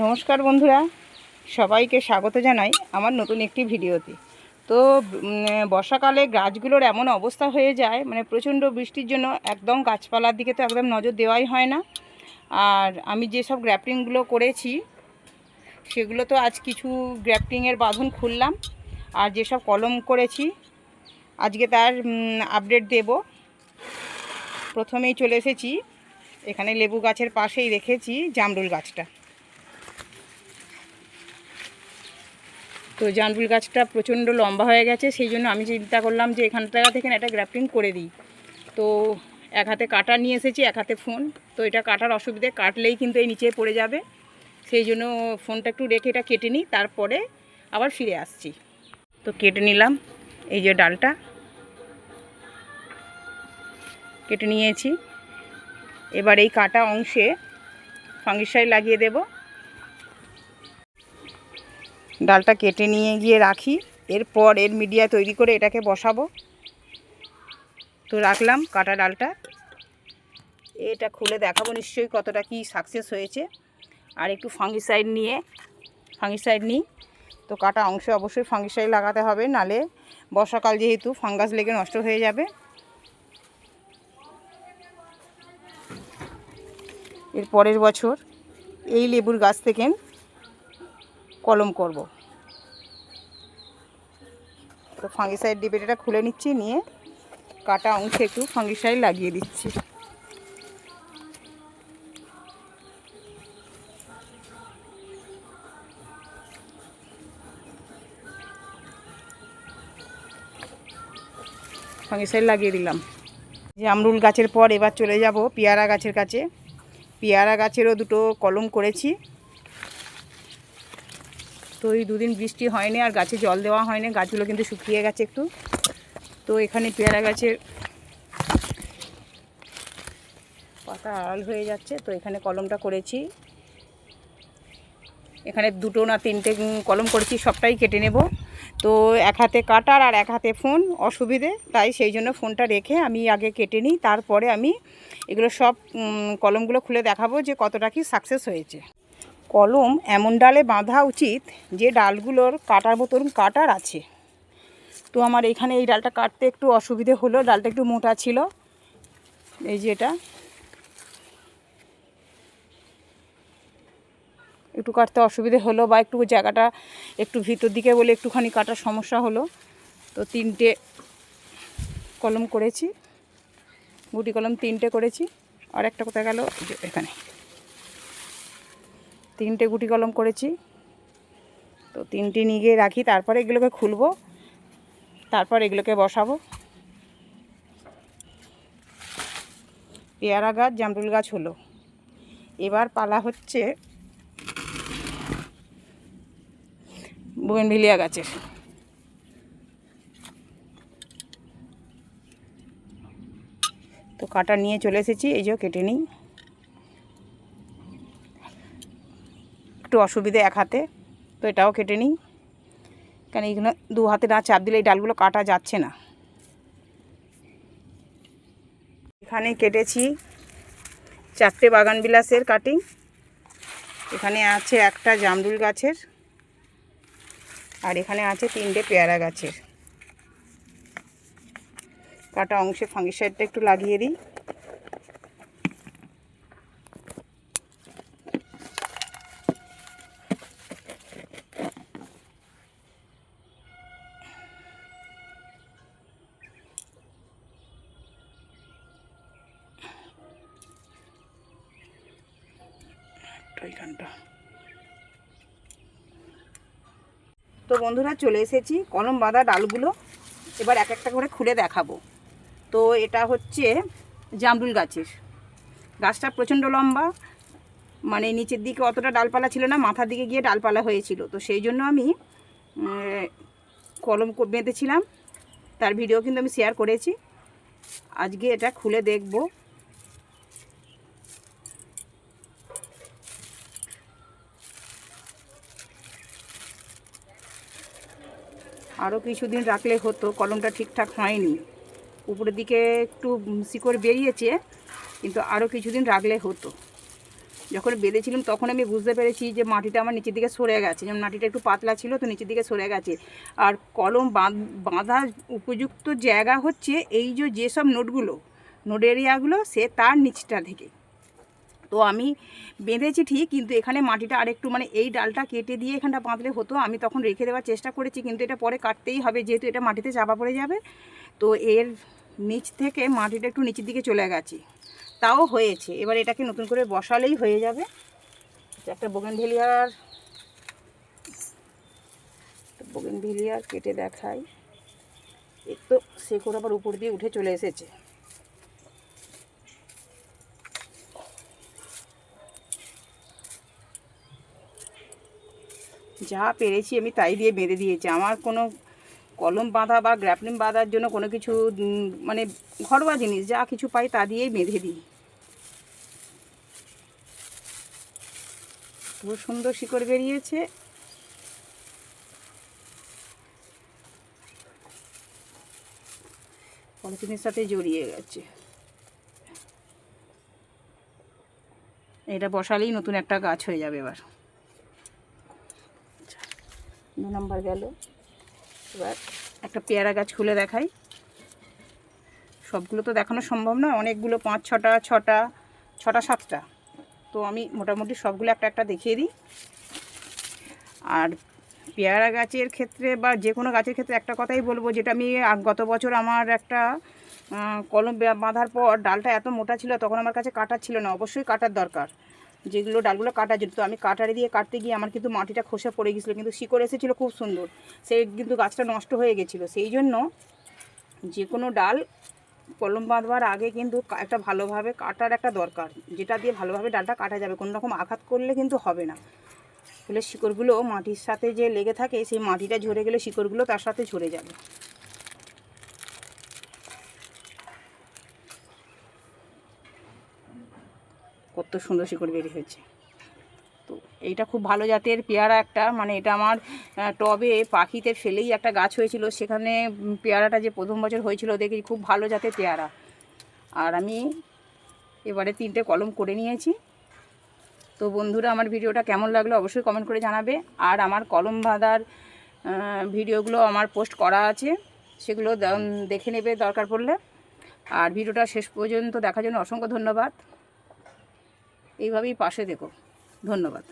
নমস্কার বন্ধুরা, সবাইকে স্বাগত জানাই আমার নতুন একটি ভিডিওতে। তো বর্ষাকালে গাছগুলোর এমন অবস্থা হয়ে যায় মানে প্রচণ্ড বৃষ্টির জন্য একদম গাছপালার দিকে তো একদম নজর দেওয়াই হয় না। আর আমি যেসব গ্র্যাপটিংগুলো করেছি, সেগুলো তো আজ কিছু গ্র্যাপটিংয়ের বাঁধন খুললাম। আর যেসব কলম করেছি, আজকে তার আপডেট দেব। প্রথমেই চলে এসেছি, এখানে লেবু গাছের পাশেই রেখেছি জামরুল গাছটা। তো জামরুল গাছটা প্রচণ্ড লম্বা হয়ে গেছে, সেই জন্য আমি চিন্তা করলাম যে এখানটা থেকে একটা গ্রাফটিং করে দিই। তো এক হাতে কাটা নিয়ে এসেছি, এক হাতে ফোন, তো এটা কাটার অসুবিধে কাটলেই কিন্তু এই নিচে পড়ে যাবে। সেই জন্য ফোনটা একটু রেখে এটা কেটে নিই, তারপরে আবার ফিরে আসছি। তো কেটে নিলাম, এই যে ডালটা। কেটে নিয়েছি। এবার এই কাটা অংশে ফাঙ্গিসাইড লাগিয়ে দেব। ডালটা কেটে নিয়ে গিয়ে রাখি। এরপর এর মিডিয়া তৈরি করে এটাকে বসাবো। তো রাখলাম কাটা ডালটা। এটা খুলে দেখাবো নিশ্চয়ই কতটা কি সাকসেস হয়েছে। আর একটু ফাঙ্গিসাইড নিয়ে ফাঙ্গিসাইড নিই। তো কাটা অংশে অবশ্যই ফাঙ্গিসাইড লাগাতে হবে, নালে বর্ষাকাল যেহেতু ফাঙ্গাস লেগে নষ্ট হয়ে যাবে। এর পরের বছর এই লেবুর গাছ থেকে কলম করব। তো ফাঙ্গিসাইড ডিবেটা খুলে নিচ্ছি, নিয়ে কাটা অংশে একটু ফাঙ্গিসাইড লাগিয়ে দিচ্ছি। ফাঙ্গিসাইড লাগিয়ে দিলাম। যে আমরুল গাছের পর এবার চলে যাব পেয়ারা গাছের কাছে। পেয়ারা গাছেরও দুটো কলম করেছি। তো এই দুদিন বৃষ্টি হয়নি আর গাছে জল দেওয়া হয়নি, গাছগুলো কিন্তু শুকিয়ে গেছে একটু। তো এখানে পেয়ারা গাছের পাতা আড়াল হয়ে যাচ্ছে, তো এখানে কলমটা করেছি। এখানে দুটো না তিনটে কলম করেছি, সবটাই কেটে নেব। তো এক হাতে কাটার আর এক হাতে ফোন, অসুবিধে, তাই সেই জন্য ফোনটা রেখে আমি আগে কেটে নিই, তারপরে আমি এগুলো সব কলমগুলো খুলে দেখাবো যে কতটা কি সাকসেস হয়েছে। কলম এমন ডালে বাঁধা উচিত যে ডালগুলোর কাটার মতন কাটার আছে। তো আমার এখানে এই ডালটা কাটতে একটু অসুবিধে হলো, ডালটা একটু মোটা ছিল। এই যে এটা। একটু কাটতে অসুবিধে হলো বা একটু জায়গাটা একটু ভিতর দিকে বলে একটুখানি কাটার সমস্যা হলো। তো তিনটে কলম করেছি, গুটি কলম তিনটে করেছি। আর একটা কোথায় গেল? এখানে। তিনটে গুটি কলম করেছি। তো তিনটে নিয়ে গিয়ে রাখি, তারপরে এগুলোকে খুলবো, তারপর এগুলোকে বসাবো। পেয়ারা গাছ, জামরুল গাছ হলো। এবার পালা হচ্ছে বুগেনভিলিয়া গাছের। তো কাটা নিয়ে চলে এসেছি, এই যে কেটে নিই। একটু অসুবিধে এক হাতে, তো এটাও কেটে নিই। কারণ এইগুলো দু হাতে না চাপ দিলে এই ডালগুলো কাটা যাচ্ছে না। এখানে কেটেছি চারটে বাগান বিলাসের কাটিং। এখানে আছে একটা জামরুল গাছের আর এখানে আছে তিনটে পেয়ারা গাছের। কাটা অংশে ফাঙ্গিসাইডটা একটু লাগিয়ে দিই। এইখানটা। তো বন্ধুরা চলে এসেছি কলম বাঁধা ডালগুলো। এবার এক একটা করে খুলে দেখাবো। তো এটা হচ্ছে জামরুল গাছের। গাছটা প্রচণ্ড লম্বা মানে নিচের দিকে অতটা ডালপালা ছিল না, মাথার দিকে গিয়ে ডালপালা হয়েছিল। তো সেই জন্য আমি কলম বেঁধেছিলাম। তার ভিডিও কিন্তু আমি শেয়ার করেছি। আজকে এটা খুলে দেখব। আরও কিছুদিন রাখলে হতো, কলমটা ঠিকঠাক হয়নি। উপরের দিকে একটু শিকড় বেরিয়েছে, কিন্তু আরও কিছুদিন রাখলে হতো। যখন বেঁধেছিলাম তখন আমি বুঝতে পেরেছি যে মাটিটা আমার নিচের দিকে সরে গেছে। যেমন মাটিটা একটু পাতলা ছিল তো নিচের দিকে সরে গেছে। আর কলম বাঁধ- উপযুক্ত জায়গা হচ্ছে এই যে, যেসব নোটগুলো, নোট এরিয়াগুলো, সে তার নিচটা থেকে। তো আমি বেঁধেছি ঠিক, কিন্তু এখানে মাটিটা আরেকটু মানে এই ডালটা কেটে দিয়ে এখানটা বাঁধলে হতো, আমি তখন রেখে দেওয়ার চেষ্টা করেছি, কিন্তু এটা পরে কাটতেই হবে, যেহেতু এটা মাটিতে চাপা পড়ে যাবে। তো এর নিচ থেকে মাটিটা একটু নিচের দিকে চলে গেছে, তাও হয়েছে। এবার এটাকে নতুন করে বসালেই হয়ে যাবে। একটা বোগেনভেলিয়ার বোগেনভেলিয়ার কেটে দেখাই। এর তো আবার উপর দিয়ে উঠে চলে এসেছে। যা পেরেছি আমি তাই দিয়ে বেঁধে দিয়েছি। আমার কোনো কলম বাঁধা বা গ্র্যাপলিং বাঁধার জন্য কোনো কিছু মানে ঘরোয়া জিনিস, যা কিছু পাই তা দিয়েই বেঁধে দিই। খুব সুন্দর শিকড় বেরিয়েছে। পলিথিনের সাথে জড়িয়ে গেছে। এটা বসালেই নতুন একটা গাছ হয়ে যাবে এবার। দু নম্বর গেল। এবার একটা পেয়ারা গাছ খুলে দেখাই। সবগুলো তো দেখানো সম্ভব নয়, অনেকগুলো পাঁচ, ছটা ছটা ছটা, সাতটা। তো আমি মোটামুটি সবগুলো একটা একটা দেখিয়ে দিই। আর পেয়ারা গাছের ক্ষেত্রে বা যে কোনো গাছের ক্ষেত্রে একটা কথাই বলব, যেটা আমি গত বছর আমার একটা কলম বাঁধার পর ডালটা এত মোটা ছিল, তখন আমার কাছে কাটার ছিল না। অবশ্যই কাটার দরকার। যেগুলো ডালগুলো কাটার জন্য তো আমি কাটারি দিয়ে কাটতে গিয়ে আমার কিন্তু মাটিটা খসে পড়ে গেছিল কিন্তু শিকড় এসেছিল খুব সুন্দর। সে কিন্তু গাছটা নষ্ট হয়ে গেছিল। সেই জন্য যে কোনো ডাল কলম বাঁধবার আগে কিন্তু একটা ভালোভাবে কাটার একটা দরকার, যেটা দিয়ে ভালোভাবে ডালটা কাটা যাবে। কোনো রকম আঘাত করলে কিন্তু হবে না। ফলে শিকড়গুলো মাটির সাথে যে লেগে থাকে, সেই মাটিটা ঝরে গেলে শিকড়গুলো তার সাথে ঝরে যাবে। কত সুন্দর শিকড় বেরিয়ে হয়েছে। তো এইটা খুব ভালো জাতের পেয়ারা একটা মানে এটা আমার টবে পাখিতে ফেলেই একটা গাছ হয়েছিল। সেখানে পেয়ারাটা যে প্রথম বছর হয়েছিল, দেখি খুব ভালো জাতের পেয়ারা। আর আমি এবারে তিনটে কলম করে নিয়েছি। তো বন্ধুরা, আমার ভিডিওটা কেমন লাগল অবশ্যই কমেন্ট করে জানাবে। আর আমার কলম বাঁধার ভিডিওগুলো আমার পোস্ট করা আছে, সেগুলো দেখে নেবে দরকার পড়লে। আর ভিডিওটা শেষ পর্যন্ত দেখার জন্য অসংখ্য ধন্যবাদ। এইভাবেই পাশে দেখো ধন্যবাদ।